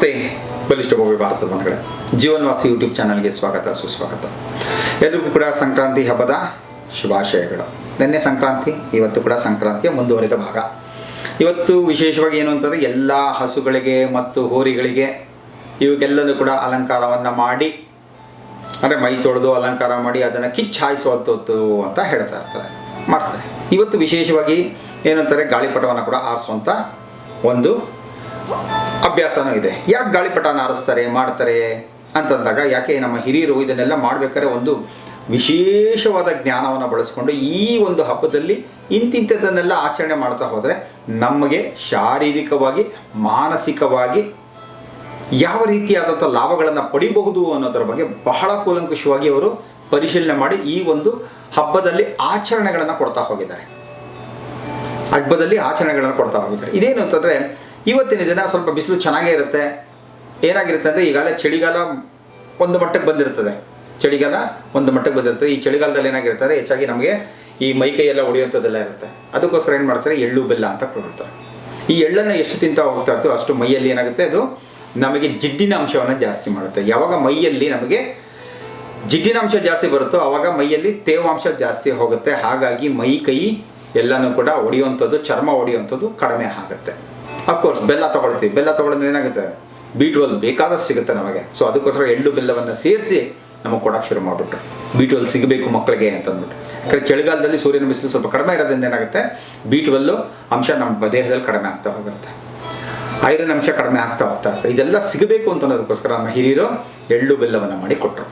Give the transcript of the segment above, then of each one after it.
ನಮಸ್ತೆ. ಬಲಿಷ್ಠ ಭವ್ಯ ಭಾರತದ ಮನೆಗಳೇ ಜೀವನ್ವಾಸಿ ಯೂಟ್ಯೂಬ್ ಚಾನಲ್ಗೆ ಸ್ವಾಗತ, ಸುಸ್ವಾಗತ. ಎಲ್ರಿಗೂ ಕೂಡ ಸಂಕ್ರಾಂತಿ ಹಬ್ಬದ ಶುಭಾಶಯಗಳು. ನಿನ್ನೆ ಸಂಕ್ರಾಂತಿ, ಇವತ್ತು ಕೂಡ ಸಂಕ್ರಾಂತಿಯ ಮುಂದುವರಿದ ಭಾಗ. ಇವತ್ತು ವಿಶೇಷವಾಗಿ ಏನು ಅಂತಂದರೆ ಎಲ್ಲ ಹಸುಗಳಿಗೆ ಮತ್ತು ಹೋರಿಗಳಿಗೆ ಇವಕ್ಕೆಲ್ಲನೂ ಕೂಡ ಅಲಂಕಾರವನ್ನು ಮಾಡಿ, ಅಂದರೆ ಮೈ ತೊಳೆದು ಅಲಂಕಾರ ಮಾಡಿ ಅದನ್ನು ಕಿಚ್ಚಾಯಿಸುವಂಥದ್ದು ಅಂತ ಹೇಳ್ತಾ ಇರ್ತಾರೆ, ಮಾಡ್ತಾರೆ. ಇವತ್ತು ವಿಶೇಷವಾಗಿ ಏನಂತಾರೆ, ಗಾಳಿಪಟವನ್ನು ಕೂಡ ಆರಿಸುವಂಥ ಒಂದು ಅಭ್ಯಾಸನೂ ಇದೆ. ಯಾಕೆ ಗಾಳಿಪಟನ ನಾರಿಸ್ತಾರೆ, ಮಾಡ್ತಾರೆ ಅಂತಂದಾಗ ಯಾಕೆ ನಮ್ಮ ಹಿರಿಯರು ಇದನ್ನೆಲ್ಲ ಮಾಡಬೇಕಾದ್ರೆ ಒಂದು ವಿಶೇಷವಾದ ಜ್ಞಾನವನ್ನು ಬಳಸ್ಕೊಂಡು ಈ ಒಂದು ಹಬ್ಬದಲ್ಲಿ ಇಂತಿಂಥದ್ದನ್ನೆಲ್ಲ ಆಚರಣೆ ಮಾಡ್ತಾ ಹೋದರೆ ನಮಗೆ ಶಾರೀರಿಕವಾಗಿ, ಮಾನಸಿಕವಾಗಿ ಯಾವ ರೀತಿಯಾದಂಥ ಲಾಭಗಳನ್ನು ಪಡಿಬಹುದು ಅನ್ನೋದರ ಬಗ್ಗೆ ಬಹಳ ಕೂಲಂಕುಷವಾಗಿ ಅವರು ಪರಿಶೀಲನೆ ಮಾಡಿ ಈ ಒಂದು ಹಬ್ಬದಲ್ಲಿ ಆಚರಣೆಗಳನ್ನು ಕೊಡ್ತಾ ಹೋಗಿದ್ದಾರೆ. ಹಬ್ಬದಲ್ಲಿ ಆಚರಣೆಗಳನ್ನು ಕೊಡ್ತಾ ಹೋಗಿದ್ದಾರೆ. ಇದೇನು ಅಂತಂದರೆ ಇವತ್ತಿನ ದಿನ ಸ್ವಲ್ಪ ಬಿಸಿಲು ಚೆನ್ನಾಗೇ ಇರುತ್ತೆ. ಏನಾಗಿರುತ್ತೆ ಅಂದರೆ ಈಗಾಗಲೇ ಚಳಿಗಾಲ ಒಂದು ಮಟ್ಟಕ್ಕೆ ಬಂದಿರ್ತದೆ ಚಳಿಗಾಲ ಒಂದು ಮಟ್ಟಕ್ಕೆ ಬಂದಿರ್ತದೆ ಈ ಚಳಿಗಾಲದಲ್ಲಿ ಏನಾಗಿರ್ತಾರೆ? ಹೆಚ್ಚಾಗಿ ನಮಗೆ ಈ ಮೈಕೈ ಎಲ್ಲ ಹೊಡೆಯುವಂಥದ್ದೆಲ್ಲ ಇರುತ್ತೆ. ಅದಕ್ಕೋಸ್ಕರ ಏನು ಮಾಡ್ತಾರೆ? ಎಳ್ಳು ಬೆಲ್ಲ ಅಂತ ಕೊಡ್ತಾರೆ. ಈ ಎಳ್ಳನ್ನು ಎಷ್ಟು ತಿಂತಾ ಹೋಗ್ತಾ ಇರ್ತೋ ಅಷ್ಟು ಮೈಯಲ್ಲಿ ಏನಾಗುತ್ತೆ? ಅದು ನಮಗೆ ಜಿಡ್ಡಿನ ಅಂಶವನ್ನು ಜಾಸ್ತಿ ಮಾಡುತ್ತೆ. ಯಾವಾಗ ಮೈಯಲ್ಲಿ ನಮಗೆ ಜಿಡ್ಡಿನ ಅಂಶ ಜಾಸ್ತಿ ಬರುತ್ತೋ ಆವಾಗ ಮೈಯಲ್ಲಿ ತೇವಾಂಶ ಜಾಸ್ತಿ ಹೋಗುತ್ತೆ. ಹಾಗಾಗಿ ಮೈ ಕೈ ಎಲ್ಲನೂ ಕೂಡ ಹೊಡೆಯುವಂಥದ್ದು ಚರ್ಮ ಒಡೆಯುವಂಥದ್ದು ಕಡಿಮೆ ಆಗುತ್ತೆ. ಅಫ್ಕೋರ್ಸ್ ಬೆಲ್ಲ ತಗೊಳ್ತೀವಿ. ಬೆಲ್ಲ ತೊಗೊಳೋದು ಏನಾಗುತ್ತೆ? ಬಿ ಟ್ವೆಲ್ ಬೇಕಾದಷ್ಟು ಸಿಗುತ್ತೆ ನಮಗೆ. ಸೊ ಅದಕ್ಕೋಸ್ಕರ ಎಳ್ಳು ಬೆಲ್ಲವನ್ನು ಸೇರಿಸಿ ನಮಗೆ ಕೊಡೋಕೆ ಶುರು ಮಾಡಿಬಿಟ್ರು. ಬಿ ಟ್ವೆಲ್ ಸಿಗಬೇಕು ಮಕ್ಕಳಿಗೆ ಅಂತಂದ್ಬಿಟ್ಟು. ಯಾಕಂದರೆ ಚಳಿಗಾಲದಲ್ಲಿ ಸೂರ್ಯನ ಬಿಸಿಲು ಸ್ವಲ್ಪ ಕಡಿಮೆ ಇರೋದ್ರಿಂದ ಏನಾಗುತ್ತೆ? ಬಿ ಟ್ವೆಲ್ಲು ಅಂಶ ನಮ್ಮ ದೇಹದಲ್ಲಿ ಕಡಿಮೆ ಆಗ್ತಾ ಹೋಗುತ್ತೆ. ಐರನ್ ಅಂಶ ಕಡಿಮೆ ಆಗ್ತಾ ಹೋಗ್ತಾ ಇದೆಲ್ಲ ಸಿಗಬೇಕು ಅಂತ ಅನ್ನೋದಕ್ಕೋಸ್ಕರ ನಮ್ಮ ಹಿರಿಯರು ಎಳ್ಳು ಬೆಲ್ಲವನ್ನು ಮಾಡಿ ಕೊಟ್ಟರು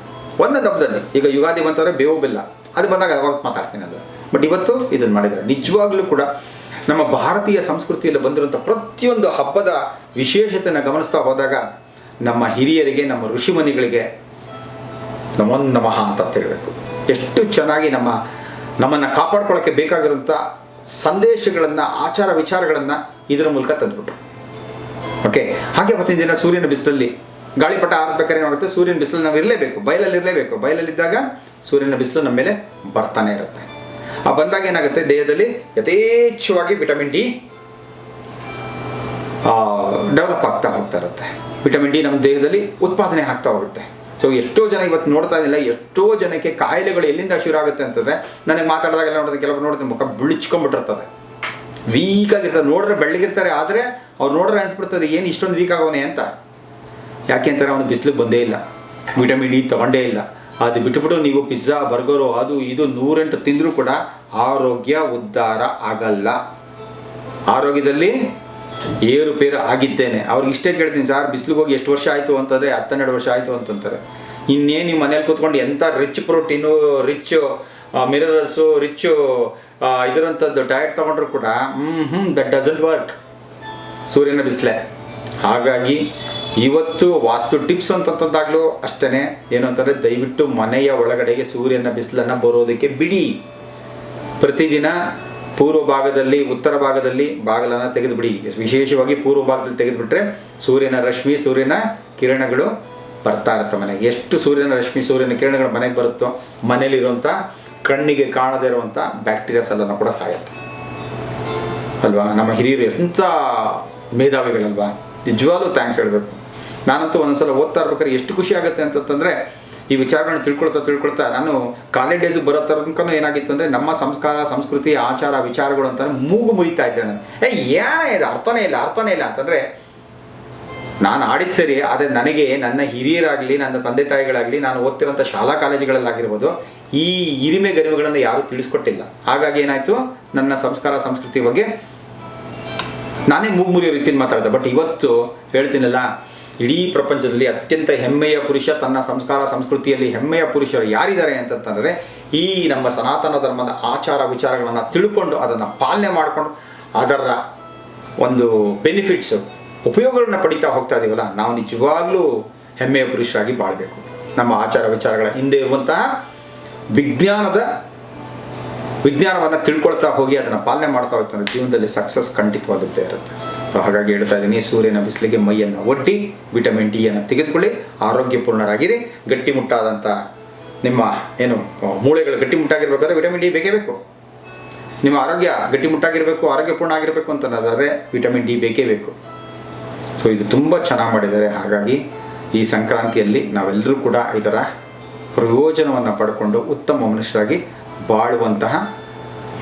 ಹಬ್ಬದಲ್ಲಿ ಈಗ ಯುಗಾದಿ ಬಂತಂದರೆ ಬೇವು ಬೆಲ್ಲ. ಅದು ಬಂದಾಗ ಅವಾಗ ಮಾತಾಡ್ತೀನಿ ಅದು. ಬಟ್ ಇವತ್ತು ಇದನ್ನು ಮಾಡಿದ್ದಾರೆ. ನಿಜವಾಗ್ಲೂ ಕೂಡ ನಮ್ಮ ಭಾರತೀಯ ಸಂಸ್ಕೃತಿಯಲ್ಲಿ ಬಂದಿರುವಂಥ ಪ್ರತಿಯೊಂದು ಹಬ್ಬದ ವಿಶೇಷತೆಯನ್ನು ಗಮನಿಸ್ತಾ ಹೋದಾಗ ನಮ್ಮ ಹಿರಿಯರಿಗೆ, ನಮ್ಮ ಋಷಿಮುನಿಗಳಿಗೆ ನಮೋ ನಮಃ ಅಂತ ಹೇಳಬೇಕು ಎಷ್ಟು ಚೆನ್ನಾಗಿ ನಮ್ಮ, ನಮ್ಮನ್ನು ಕಾಪಾಡ್ಕೊಳ್ಳೋಕ್ಕೆ ಬೇಕಾಗಿರುವಂಥ ಸಂದೇಶಗಳನ್ನು, ಆಚಾರ ವಿಚಾರಗಳನ್ನು ಇದರ ಮೂಲಕ ತಂದುಬಿಟ್ರು. ಓಕೆ ಹಾಗೆ ಅವತ್ತಿನ ದಿನ ಸೂರ್ಯನ ಬಿಸಿಲಲ್ಲಿ ಗಾಳಿಪಟ ಆರಿಸ್ಬೇಕಾದ್ರೆ ನೋಡುತ್ತೆ ಸೂರ್ಯನ ಬಿಸಿಲು ನಾವು ಇರಲೇಬೇಕು ಬಯಲಲ್ಲಿ ಇರಲೇಬೇಕು ಬಯಲಲ್ಲಿದ್ದಾಗ ಸೂರ್ಯನ ಬಿಸಿಲು ನಮ್ಮ ಮೇಲೆ ಬರ್ತಾನೆ ಇರುತ್ತೆ. ಆ ಬಂದಾಗ ಏನಾಗುತ್ತೆ? ದೇಹದಲ್ಲಿ ಯಥೇಚ್ಛವಾಗಿ ವಿಟಮಿನ್ ಡಿ ಡೆವಲಪ್ ಆಗ್ತಾ ಹೋಗ್ತಾ ಇರುತ್ತೆ. ವಿಟಮಿನ್ ಡಿ ನಮ್ಮ ದೇಹದಲ್ಲಿ ಉತ್ಪಾದನೆ ಆಗ್ತಾ ಹೋಗುತ್ತೆ. ಸೊ ಎಷ್ಟೋ ಜನ ಇವತ್ತು ನೋಡ್ತಾ ಇದ್ದಿಲ್ಲ, ಎಷ್ಟೋ ಜನಕ್ಕೆ ಕಾಯಿಲೆಗಳು ಎಲ್ಲಿಂದ ಶುರು ಆಗುತ್ತೆ ಅಂತಂದರೆ, ನನಗೆ ಮಾತಾಡಿದಾಗೆಲ್ಲ ನೋಡಿದ್ರೆ ಕೆಲವರು ನೋಡಿದ್ರೆ ಮುಖ ಬಿಳಿಚ್ಕೊಂಡ್ಬಿಟ್ಟಿರ್ತದೆ. ವೀಕ್ ಆಗಿರ್ತದೆ. ನೋಡಿದ್ರೆ ಬೆಳ್ಳಗಿರ್ತಾರೆ, ಆದರೆ ಅವ್ರು ನೋಡಿದ್ರೆ ಅನ್ಸ್ಬಿಡ್ತದೆ, ಏನು ಇಷ್ಟೊಂದು ವೀಕ್ ಆಗೋನೆ ಅಂತ. ಯಾಕೆ ಅಂತಾರೆ ಅವನು ಬಿಸಿಲಿಗೆ ಬಂದೇ ಇಲ್ಲ. ವಿಟಮಿನ್ ಡಿ ತಗೊಂಡೇ ಇಲ್ಲ. ಅದು ಬಿಟ್ಬಿಟ್ಟು ನೀವು ಪಿಜ್ಜಾ, ಬರ್ಗರು, ಅದು ಇದು ನೂರೆಂಟು ತಿಂದರೂ ಕೂಡ ಆರೋಗ್ಯ ಉದ್ಧಾರ ಆಗಲ್ಲ. ಆರೋಗ್ಯದಲ್ಲಿ ಏರುಪೇರು ಆಗಿದ್ದೇನೆ. ಅವ್ರಿಗೆ ಇಷ್ಟೇ ಕೇಳ್ತೀನಿ, ಸರ್, ಬಿಸಿಲಿಗೆ ಹೋಗಿ ಎಷ್ಟು ವರ್ಷ ಆಯಿತು ಅಂತಂದರೆ ಹತ್ತೆರಡು ವರ್ಷ ಆಯಿತು ಅಂತಂತಾರೆ. ಇನ್ನೇನು ನಿಮ್ಮ ಮನೇಲಿ ಕೂತ್ಕೊಂಡು ಎಂಥ rich protein rich minerals rich ಇದರಂಥದ್ದು diet ತೊಗೊಂಡ್ರು ಕೂಡ ಹ್ಞೂ ಹ್ಞೂ ದಟ್ ಡಸಂಟ್ ವರ್ಕ್ ಸೂರ್ಯನ ಬಿಸಿಲೆ. ಹಾಗಾಗಿ ಇವತ್ತು ವಾಸ್ತು ಟಿಪ್ಸ್ ಅಂತಂದಾಗಲೂ ಅಷ್ಟೇ ಏನು ಅಂತಂದರೆ ದಯವಿಟ್ಟು ಮನೆಯ ಒಳಗಡೆಗೆ ಸೂರ್ಯನ ಬಿಸಿಲನ್ನು ಬರೋದಕ್ಕೆ ಬಿಡಿ. ಪ್ರತಿದಿನ ಪೂರ್ವ ಭಾಗದಲ್ಲಿ, ಉತ್ತರ ಭಾಗದಲ್ಲಿ ಬಾಗಿಲನ್ನು ತೆಗೆದುಬಿಡಿ. ವಿಶೇಷವಾಗಿ ಪೂರ್ವ ಭಾಗದಲ್ಲಿ ತೆಗೆದುಬಿಟ್ರೆ ಸೂರ್ಯನ ರಶ್ಮಿ, ಸೂರ್ಯನ ಕಿರಣಗಳು ಬರ್ತಾ ಇರುತ್ತೆ ಮನೆಗೆ. ಎಷ್ಟು ಸೂರ್ಯನ ರಶ್ಮಿ, ಸೂರ್ಯನ ಕಿರಣಗಳು ಮನೆಗೆ ಬರುತ್ತೋ ಮನೇಲಿರುವಂಥ ಕಣ್ಣಿಗೆ ಕಾಣದೇ ಇರುವಂಥ ಬ್ಯಾಕ್ಟೀರಿಯಾಸ್ ಎಲ್ಲ ಕೂಡ ಸಾಯುತ್ತೆ. ಅಲ್ವಾ? ನಮ್ಮ ಹಿರಿಯರು ಎಂಥ ಮೇಧಾವಿಗಳಲ್ವಾ? ನಿಜವಾಗ್ಲೂ ಥ್ಯಾಂಕ್ಸ್ ಹೇಳಬೇಕು. ನಾನಂತೂ ಒಂದೊಂದ್ಸಲ ಓದ್ತಾ ಇರ್ಬೇಕಾದ್ರೆ ಎಷ್ಟು ಖುಷಿ ಆಗುತ್ತೆ ಅಂತಂದ್ರೆ ಈ ವಿಚಾರಗಳನ್ನ ತಿಳ್ಕೊಳ್ತಾ ತಿಳ್ಕೊಳ್ತಾ ನಾನು ಕಾಲೇಜ್ ಡೇಸ್ಗೆ ಬರೋ ತನಕನೂ ಏನಾಗಿತ್ತು ಅಂದರೆ ನಮ್ಮ ಸಂಸ್ಕಾರ, ಸಂಸ್ಕೃತಿ, ಆಚಾರ, ವಿಚಾರಗಳು ಅಂತ ಮೂಗು ಮುರಿತಾ ಇದ್ದೆ ನಾನು. ಏ, ಏನೇ ಇದು ಅರ್ಥನೇ ಇಲ್ಲ ಅರ್ಥನೇ ಇಲ್ಲ ಅಂತಂದರೆ ನಾನು ಆಡಿದ ಸರಿ, ಆದರೆ ನನಗೆ ನನ್ನ ಹಿರಿಯರಾಗಲಿ, ನನ್ನ ತಂದೆ ತಾಯಿಗಳಾಗಲಿ ನಾನು ಓದ್ತಿರೋಂಥ ಶಾಲಾ ಕಾಲೇಜುಗಳಲ್ಲಾಗಿರ್ಬೋದು ಈ ಹಿರಿಮೆ ಗರಿಮೆಗಳನ್ನು ಯಾರೂ ತಿಳಿಸ್ಕೊಟ್ಟಿಲ್ಲ. ಹಾಗಾಗಿ ಏನಾಯಿತು? ನನ್ನ ಸಂಸ್ಕಾರ, ಸಂಸ್ಕೃತಿ ಬಗ್ಗೆ ನಾನೇ ಮೂಗು ಮುರಿಯೋ ರೀತಿಯಲ್ಲಿ ಮಾತಾಡಿದೆ. ಬಟ್ ಇವತ್ತು ಹೇಳ್ತೀನಲ್ಲ ಇಡೀ ಪ್ರಪಂಚದಲ್ಲಿ ಅತ್ಯಂತ ಹೆಮ್ಮೆಯ ಪುರುಷ, ತನ್ನ ಸಂಸ್ಕಾರ ಸಂಸ್ಕೃತಿಯಲ್ಲಿ ಹೆಮ್ಮೆಯ ಪುರುಷರು ಯಾರಿದ್ದಾರೆ ಅಂತಂತಂದರೆ, ಈ ನಮ್ಮ ಸನಾತನ ಧರ್ಮದ ಆಚಾರ ವಿಚಾರಗಳನ್ನು ತಿಳ್ಕೊಂಡು ಅದನ್ನು ಪಾಲನೆ ಮಾಡಿಕೊಂಡು ಅದರ ಒಂದು ಬೆನಿಫಿಟ್ಸು ಉಪಯೋಗಗಳನ್ನ ಪಡಿತಾ ಹೋಗ್ತಾ ಇದೀವಲ್ಲ, ನಾವು ನಿಜವಾಗ್ಲೂ ಹೆಮ್ಮೆಯ ಪುರುಷರಾಗಿ ಬಾಳಬೇಕು. ನಮ್ಮ ಆಚಾರ ವಿಚಾರಗಳ ಹಿಂದೆ ಇರುವಂತಹ ವಿಜ್ಞಾನದ, ವಿಜ್ಞಾನವನ್ನು ತಿಳ್ಕೊಳ್ತಾ ಹೋಗಿ ಅದನ್ನು ಪಾಲನೆ ಮಾಡ್ತಾ ಹೋಗ್ತಾರೆ. ಜೀವನದಲ್ಲಿ ಸಕ್ಸಸ್ ಖಂಡಿತವಾಗುತ್ತೆ ಇರುತ್ತೆ. ಹಾಗಾಗಿ ಹೇಳ್ತಾ ಇದ್ದೀನಿ, ಸೂರ್ಯನ ಬಿಸಿಲಿಗೆ ಮೈಯನ್ನು ಒಟ್ಟಿ ವಿಟಮಿನ್ ಡಿಯನ್ನು ತೆಗೆದುಕೊಳ್ಳಿ, ಆರೋಗ್ಯಪೂರ್ಣರಾಗಿರಿ. ಗಟ್ಟಿಮುಟ್ಟಾದಂಥ ನಿಮ್ಮ ಏನು ಮೂಳೆಗಳು ಗಟ್ಟಿಮುಟ್ಟಾಗಿರ್ಬೇಕಾದ್ರೆ ವಿಟಮಿನ್ ಡಿ ಬೇಕೇ ಬೇಕು. ನಿಮ್ಮ ಆರೋಗ್ಯ ಗಟ್ಟಿಮುಟ್ಟಾಗಿರಬೇಕು ಆರೋಗ್ಯಪೂರ್ಣ ಆಗಿರಬೇಕು ಅಂತಂದಾದರೆ ವಿಟಮಿನ್ ಡಿ ಬೇಕೇ ಬೇಕು. ಸೊ ಇದು ತುಂಬ ಚೆನ್ನಾಗಿ ಮಾಡಿದ್ದಾರೆ. ಹಾಗಾಗಿ ಈ ಸಂಕ್ರಾಂತಿಯಲ್ಲಿ ನಾವೆಲ್ಲರೂ ಕೂಡ ಇದರ ಪ್ರಯೋಜನವನ್ನು ಪಡ್ಕೊಂಡು ಉತ್ತಮ ಮನುಷ್ಯರಾಗಿ ಬಾಳುವಂತಹ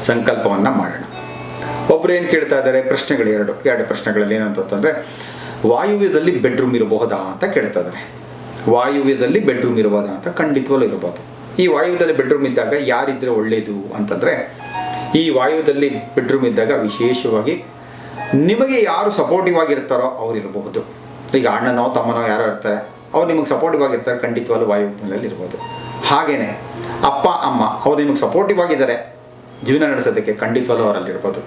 ಸಂಕಲ್ಪವನ್ನು ಮಾಡೋಣ. ಒಬ್ರು ಏನು ಕೇಳ್ತಾ ಇದ್ದಾರೆ? ಪ್ರಶ್ನೆಗಳು ಎರಡು ಎರಡು ಪ್ರಶ್ನೆಗಳಲ್ಲಿ ಏನಂತಂದರೆ ವಾಯುವ್ಯದಲ್ಲಿ ಬೆಡ್ರೂಮ್ ಇರಬಹುದಾ ಅಂತ ಕೇಳ್ತಾ ಇದ್ದಾರೆ. ವಾಯುವ್ಯದಲ್ಲಿ ಬೆಡ್ರೂಮ್ ಇರಬಹುದಾ ಅಂತ ಖಂಡಿತವಲ್ಲೂ ಇರಬಹುದು. ಈ ವಾಯುವ್ಯದಲ್ಲಿ ಬೆಡ್ರೂಮ್ ಇದ್ದಾಗ ಯಾರಿದ್ರೆ ಒಳ್ಳೆಯದು ಅಂತಂದರೆ, ಈ ವಾಯುವ್ಯದಲ್ಲಿ ಬೆಡ್ರೂಮ್ ಇದ್ದಾಗ ವಿಶೇಷವಾಗಿ ನಿಮಗೆ ಯಾರು ಸಪೋರ್ಟಿವ್ ಆಗಿರ್ತಾರೋ ಅವ್ರು ಇರಬಹುದು. ಈಗ ಅಣ್ಣನೋ ತಮ್ಮನೋ ಯಾರೋ ಇರ್ತಾರೆ, ಅವ್ರು ನಿಮಗೆ ಸಪೋರ್ಟಿವ್ ಆಗಿರ್ತಾರೆ, ಖಂಡಿತವಾಗ್ಲೂ ವಾಯುವ್ಯದಲ್ಲಿ ಇರ್ಬೋದು ಹಾಗೆಯೇ ಅಪ್ಪ, ಅಮ್ಮ, ಅವ್ರು ನಿಮಗೆ ಸಪೋರ್ಟಿವ್ ಆಗಿದ್ದಾರೆ ಜೀವನ ನಡೆಸೋದಕ್ಕೆ ಖಂಡಿತವಾಗ್ಲೂ ಅವರಲ್ಲಿ ಇರ್ಬೋದು.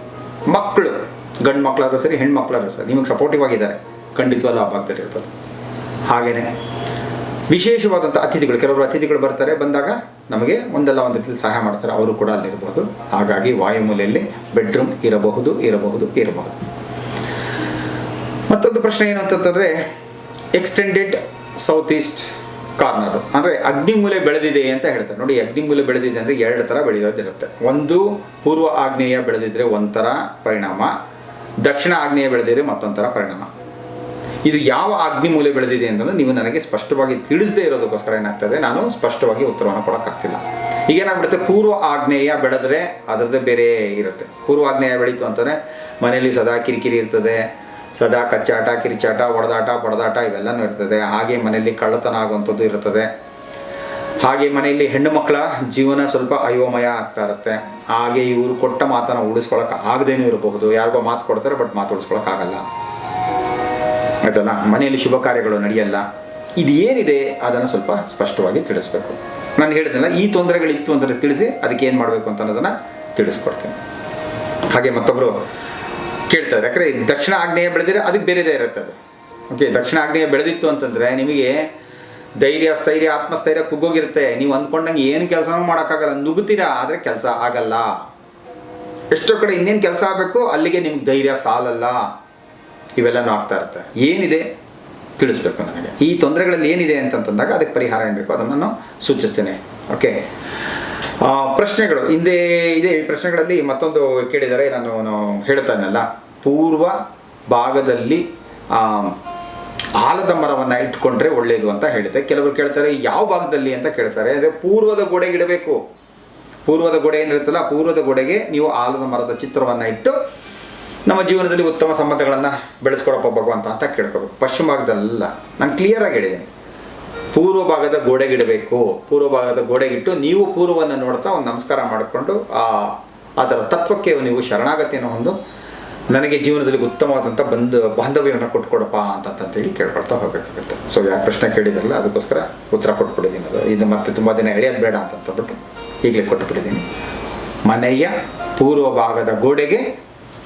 ಮಕ್ಕಳು, ಗಂಡು ಮಕ್ಕಳಾದ್ರೂ ಸರಿ ಹೆಣ್ಣು ಮಕ್ಕಳಾದ್ರೂ ಸರಿ, ನಿಮಗೆ ಸಪೋರ್ಟಿವ್ ಆಗಿದ್ದಾರೆ, ಖಂಡಿತವಾಗ್ಲೂ ಆ ಭಾಗದಲ್ಲಿ ಇರ್ಬೋದು. ಹಾಗೆಯೇ ವಿಶೇಷವಾದಂಥ ಅತಿಥಿಗಳು, ಕೆಲವರು ಅತಿಥಿಗಳು ಬರ್ತಾರೆ, ಬಂದಾಗ ನಮಗೆ ಒಂದಲ್ಲ ಒಂದು ರೀತಿಯಲ್ಲಿ ಸಹಾಯ ಮಾಡ್ತಾರೆ, ಅವರು ಕೂಡ ಅಲ್ಲಿರ್ಬೋದು. ಹಾಗಾಗಿ ವಾಯುಮೂಲೆಯಲ್ಲಿ ಬೆಡ್ರೂಮ್ ಇರಬಹುದು ಇರಬಹುದು ಇರಬಹುದು. ಮತ್ತೊಂದು ಪ್ರಶ್ನೆ ಏನು ಅಂತಂತಂದರೆ ಎಕ್ಸ್ಟೆಂಡೆಡ್ ಸೌತ್ ಈಸ್ಟ್ ಕಾರ್ನರು ಅಂದರೆ ಅಗ್ನಿಮೂಲೆ ಬೆಳೆದಿದೆ ಅಂತ ಹೇಳ್ತಾರೆ. ನೋಡಿ, ಅಗ್ನಿಮೂಲೆ ಬೆಳೆದಿದೆ ಅಂದರೆ ಎರಡು ಥರ ಬೆಳೆಯೋದಿರುತ್ತೆ. ಒಂದು ಪೂರ್ವ ಆಗ್ನೇಯ ಬೆಳೆದಿದ್ರೆ ಒಂಥರ ಪರಿಣಾಮ, ದಕ್ಷಿಣ ಆಗ್ನೇಯ ಬೆಳೆದಿದ್ರೆ ಮತ್ತೊಂಥರ ಪರಿಣಾಮ. ಇದು ಯಾವ ಅಗ್ನಿಮೂಲೆ ಬೆಳೆದಿದೆ ಅಂತಂದ್ರೆ ನೀವು ನನಗೆ ಸ್ಪಷ್ಟವಾಗಿ ತಿಳಿಸದೇ ಇರೋದಕ್ಕೋಸ್ಕರ ಏನಾಗ್ತದೆ, ನಾನು ಸ್ಪಷ್ಟವಾಗಿ ಉತ್ತರವನ್ನು ಕೊಡೋಕ್ಕಾಗ್ತಿಲ್ಲ. ಈಗ ಏನಾಗ್ಬಿಡುತ್ತೆ, ಪೂರ್ವ ಆಗ್ನೇಯ ಬೆಳೆದ್ರೆ ಅದರದ್ದೇ ಬೇರೆ ಇರುತ್ತೆ. ಪೂರ್ವ ಆಗ್ನೇಯ ಬೆಳೀತು ಅಂತಂದರೆ ಮನೆಯಲ್ಲಿ ಸದಾ ಕಿರಿಕಿರಿ ಇರ್ತದೆ ಸದಾ ಕಚ್ಚಾಟ, ಕಿರಿಚಾಟ ಹೊಡೆದಾಟ ಬಡದಾಟ ಇವೆಲ್ಲನೂ ಇರ್ತದೆ ಹಾಗೆ ಮನೆಯಲ್ಲಿ ಕಳ್ಳತನ ಆಗುವಂಥದ್ದು ಇರ್ತದೆ ಹಾಗೆ ಮನೆಯಲ್ಲಿ ಹೆಣ್ಣು ಮಕ್ಕಳ ಜೀವನ ಸ್ವಲ್ಪ ಅಯೋಮಯ ಆಗ್ತಾ ಇರುತ್ತೆ. ಹಾಗೆ ಇವರು ಕೊಟ್ಟ ಮಾತನ್ನು ಉಳಿಸ್ಕೊಳಕ್ಕೆ ಆಗದೇನೂ ಇರಬಹುದು. ಯಾರಿಗೋ ಮಾತು ಕೊಡ್ತಾರೆ, ಬಟ್ ಮಾತು ಉಳಿಸ್ಕೊಳಕ್ಕಾಗಲ್ಲ ಆಯ್ತಲ್ಲ? ಮನೆಯಲ್ಲಿ ಶುಭ ಕಾರ್ಯಗಳು ನಡೆಯಲ್ಲ. ಇದು ಏನಿದೆ ಅದನ್ನು ಸ್ವಲ್ಪ ಸ್ಪಷ್ಟವಾಗಿ ತಿಳಿಸ್ಬೇಕು. ನಾನು ಹೇಳಿದ್ನಲ್ಲ, ಈ ತೊಂದರೆಗಳಿತ್ತು ಅಂತ ತಿಳಿಸಿ, ಅದಕ್ಕೆ ಏನು ಮಾಡಬೇಕು ಅಂತ ಅನ್ನೋದನ್ನು ತಿಳಿಸ್ಕೊಡ್ತೀನಿ. ಹಾಗೆ ಮತ್ತೊಬ್ಬರು ಕೇಳ್ತಾರೆ. ಯಾಕಂದರೆ ದಕ್ಷಿಣ ಆಗ್ನೇಯ ಅದಕ್ಕೆ ಬೇರೆದೇ ಇರುತ್ತೆ ಅದು. ಓಕೆ ದಕ್ಷಿಣ ಆಗ್ನೇಯ ಬೆಳೆದಿತ್ತು ಅಂತಂದರೆ ನಿಮಗೆ ಧೈರ್ಯ, ಸ್ಥೈರ್ಯ, ಆತ್ಮಸ್ಥೈರ್ಯ ಕುಗ್ಗೋಗಿರುತ್ತೆ. ನೀವು ಅಂದ್ಕೊಂಡಂಗೆ ಏನು ಕೆಲಸನೂ ಮಾಡೋಕ್ಕಾಗಲ್ಲ. ನುಗ್ಗುತ್ತೀರಾ? ಆದರೆ ಕೆಲಸ ಆಗಲ್ಲ. ಎಷ್ಟೋ ಕಡೆ ಇನ್ನೇನು ಕೆಲಸ ಆಗಬೇಕು, ಅಲ್ಲಿಗೆ ನಿಮ್ಗೆ ಧೈರ್ಯ ಸಾಲಲ್ಲ. ಇವೆಲ್ಲನೂ ಆಗ್ತಾ ಇರುತ್ತೆ. ಏನಿದೆ? ತಿಳಿಸ್ಬೇಕು ನನಗೆ. ಈ ತೊಂದರೆಗಳಲ್ಲಿ ಏನಿದೆ ಅಂತಂತಂದಾಗ ಅದಕ್ಕೆ ಪರಿಹಾರ ಏನು ಬೇಕು? ಅದನ್ನು ನಾನು ಸೂಚಿಸ್ತೇನೆ. ಓಕೆ ಪ್ರಶ್ನೆಗಳು. ಹಿಂದೆ ಇದೆ ಈ ಪ್ರಶ್ನೆಗಳಲ್ಲಿ ಮತ್ತೊಂದು ಕೇಳಿದರೆ ನಾನು ಹೇಳ್ತಾನಲ್ಲ. ಪೂರ್ವ ಭಾಗದಲ್ಲಿ ಆಲದ ಮರವನ್ನು ಇಟ್ಕೊಂಡ್ರೆ ಒಳ್ಳೆಯದು ಅಂತ ಹೇಳಿದೆ. ಕೆಲವರು ಕೇಳ್ತಾರೆ, ಯಾವ ಭಾಗದಲ್ಲಿ? ಅಂತ ಕೇಳ್ತಾರೆ. ಅಂದರೆ ಪೂರ್ವದ ಗೋಡೆಗೆ ಇಡಬೇಕು. ಪೂರ್ವದ ಗೋಡೆ ಏನಿರುತ್ತಲ್ಲ ಪೂರ್ವದ ಗೋಡೆಗೆ ನೀವು ಆಲದ ಮರದ ಚಿತ್ರವನ್ನು ಇಟ್ಟು ನಮ್ಮ ಜೀವನದಲ್ಲಿ ಉತ್ತಮ ಸಂಬಂಧಗಳನ್ನು ಬೆಳೆಸ್ಕೊಡಪ್ಪ ಭಗವಂತ ಅಂತ ಕೇಳ್ಕೊಬೇಕು. ಪಶ್ಚಿಮ ಭಾಗದಲ್ಲ. ನಾನು ಕ್ಲಿಯರಾಗಿ ಹೇಳಿದ್ದೀನಿ ಪೂರ್ವ ಭಾಗದ ಗೋಡೆಗಿಡಬೇಕು. ಪೂರ್ವ ಭಾಗದ ಗೋಡೆಗಿಟ್ಟು ನೀವು ಪೂರ್ವವನ್ನು ನೋಡ್ತಾ ಒಂದು ನಮಸ್ಕಾರ ಮಾಡಿಕೊಂಡು ಆ ಅದರ ತತ್ವಕ್ಕೆ ನೀವು ಶರಣಾಗತಿಯನ್ನು ಹೊಂದು ನನಗೆ ಜೀವನದಲ್ಲಿ ಉತ್ತಮವಾದಂಥ ಬಂದು, ಬಾಂಧವ್ಯವನ್ನು ಕೊಟ್ಕೊಡಪ್ಪ ಅಂತಂತೇಳಿ ಕೇಳ್ಕೊಳ್ತಾ ಹೋಗಬೇಕಾಗುತ್ತೆ. ಸೊ ಯಾರು ಪ್ರಶ್ನೆ ಕೇಳಿದ್ರಲ್ಲ, ಅದಕ್ಕೋಸ್ಕರ ಉತ್ತರ ಕೊಟ್ಬಿಟ್ಟಿದ್ದೀನಿ ಅದು. ಇದು ಮತ್ತೆ ತುಂಬ ದಿನ ಎಳೆಯೋದು ಬೇಡ ಅಂತ ಅಂದ್ಬಿಟ್ಟು ಈಗಲೇ ಕೊಟ್ಟುಬಿಟ್ಟಿದ್ದೀನಿ ಮನೆಯ ಪೂರ್ವ ಭಾಗದ ಗೋಡೆಗೆ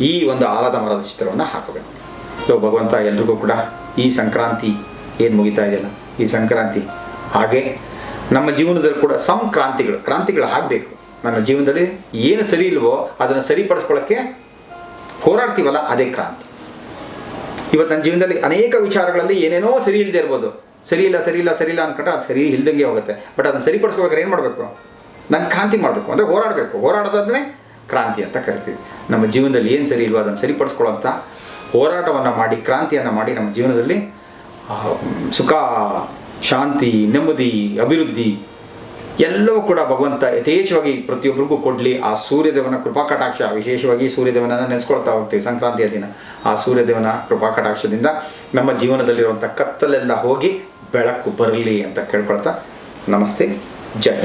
ಈ ಒಂದು ಆಲದ ಮರದ ಚಿತ್ರವನ್ನು ಹಾಕಬೇಕು. ಸೊ ಭಗವಂತ ಎಲ್ರಿಗೂ ಕೂಡ ಈ ಸಂಕ್ರಾಂತಿ ಏನು ಮುಗಿತಾ ಇದೆಯಲ್ಲ ಈ ಸಂಕ್ರಾಂತಿ. ಹಾಗೆ ನಮ್ಮ ಜೀವನದಲ್ಲಿ ಕೂಡ ಸಂಕ್ರಾಂತಿಗಳು, ಕ್ರಾಂತಿಗಳು ಆಗಬೇಕು. ನನ್ನ ಜೀವನದಲ್ಲಿ ಏನು ಸರಿ ಇಲ್ವೋ ಅದನ್ನು ಸರಿಪಡಿಸ್ಕೊಳ್ಳೋಕ್ಕೆ ಹೋರಾಡ್ತೀವಲ್ಲ ಅದೇ ಕ್ರಾಂತಿ. ಇವತ್ತು ನನ್ನ ಜೀವನದಲ್ಲಿ ಅನೇಕ ವಿಚಾರಗಳಲ್ಲಿ ಏನೇನೋ ಸರಿ ಇಲ್ಲದೆ ಇರ್ಬೋದು. ಸರಿ ಇಲ್ಲ ಸರಿ ಇಲ್ಲ ಸರಿ ಇಲ್ಲ ಅನ್ಕೊಂಡ್ರೆ ಅದು ಸರಿ ಇಲ್ದಂಗೆ ಹೋಗುತ್ತೆ. ಬಟ್ ಅದನ್ನು ಸರಿಪಡಿಸ್ಕೋಬೇಕಾದ್ರೆ ಏನು ಮಾಡಬೇಕು? ನಾನು ಕ್ರಾಂತಿ ಮಾಡಬೇಕು. ಅಂದರೆ ಹೋರಾಡಬೇಕು. ಹೋರಾಡೋದಾದ್ರೆ ಕ್ರಾಂತಿ ಅಂತ ಕರಿತೀವಿ. ನಮ್ಮ ಜೀವನದಲ್ಲಿ ಏನು ಸರಿ ಇಲ್ವೋ ಅದನ್ನು ಅಂತ ಹೋರಾಟವನ್ನು ಮಾಡಿ, ಕ್ರಾಂತಿಯನ್ನು ಮಾಡಿ ನಮ್ಮ ಜೀವನದಲ್ಲಿ ಸುಖ, ಶಾಂತಿ, ನೆಮ್ಮದಿ, ಅಭಿವೃದ್ಧಿ ಎಲ್ಲವೂ ಕೂಡ ಭಗವಂತ ಯಥೇಚ್ಛವಾಗಿ ಪ್ರತಿಯೊಬ್ಬರಿಗೂ ಕೊಡಲಿ. ಆ ಸೂರ್ಯದೇವನ ಕೃಪಾಕಟಾಕ್ಷ, ವಿಶೇಷವಾಗಿ ಸೂರ್ಯದೇವನ ನೆನೆಸ್ಕೊಳ್ತಾ ಹೋಗ್ತೀವಿ ಸಂಕ್ರಾಂತಿಯ ದಿನ. ಆ ಸೂರ್ಯದೇವನ ಕೃಪಾಕಟಾಕ್ಷದಿಂದ ನಮ್ಮ ಜೀವನದಲ್ಲಿರುವಂಥ ಕತ್ತಲೆಲ್ಲ ಹೋಗಿ ಬೆಳಕು ಬರಲಿ ಅಂತ ಕೇಳ್ಕೊಳ್ತಾ ನಮಸ್ತೆ. ಜೈ